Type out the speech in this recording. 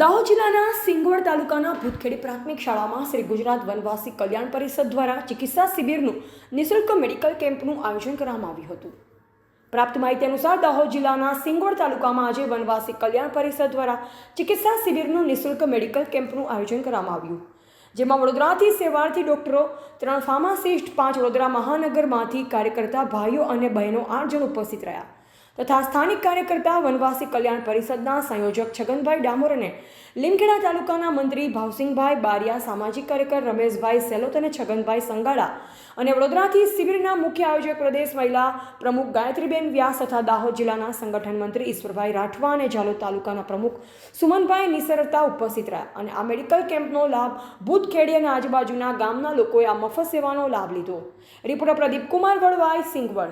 દાહોદ જિલ્લાના સિંગવડ તાલુકાના ભૂતખેડી પ્રાથમિક શાળામાં શ્રી ગુજરાત વનવાસી કલ્યાણ પરિષદ દ્વારા ચિકિત્સા શિબિરનું નિઃશુલ્ક મેડિકલ કેમ્પનું આયોજન કરવામાં આવ્યું હતું. પ્રાપ્ત માહિતી અનુસાર દાહોદ જિલ્લાના સિંગોડ તાલુકામાં આજે વનવાસી કલ્યાણ પરિષદ દ્વારા ચિકિત્સા શિબિરનું નિઃશુલ્ક મેડિકલ કેમ્પનું આયોજન કરવામાં આવ્યું. જેમાં વડોદરાથી સેવાર્થી ડોક્ટરો, ત્રણ ફાર્માસિસ્ટ, પાંચ વડોદરા મહાનગરમાંથી કાર્યકર્તા, ભાઈઓ અને બહેનો આઠ જણ ઉપસ્થિત રહ્યા. તથા સ્થાનિક કાર્યકર્તા વનવાસી કલ્યાણ પરિષદના સંયોજક છગનભાઈ ડામોર અને લીમખેડા તાલુકાના મંત્રી ભાવસિંહભાઈ બારિયા, સામાજિક કાર્યકર રમેશભાઈ સેલોત અને છગનભાઈ સંગાડા અને વડોદરાથી શિબિરના મુખ્ય આયોજક પ્રદેશ મહિલા પ્રમુખ ગાયત્રીબેન વ્યાસ તથા દાહોદ જિલ્લાના સંગઠન મંત્રી ઈશ્વરભાઈ રાઠવા અને ઝાલોદ તાલુકાના પ્રમુખ સુમનભાઈ નિસરતા ઉપસ્થિત રહ્યા અને આ મેડિકલ કેમ્પનો લાભ ભૂતખેડી અને આજુબાજુના ગામના લોકોએ આ મફત સેવાનો લાભ લીધો. રિપોર્ટર પ્રદીપ કુમાર વડવાઈ, સિંગવડ.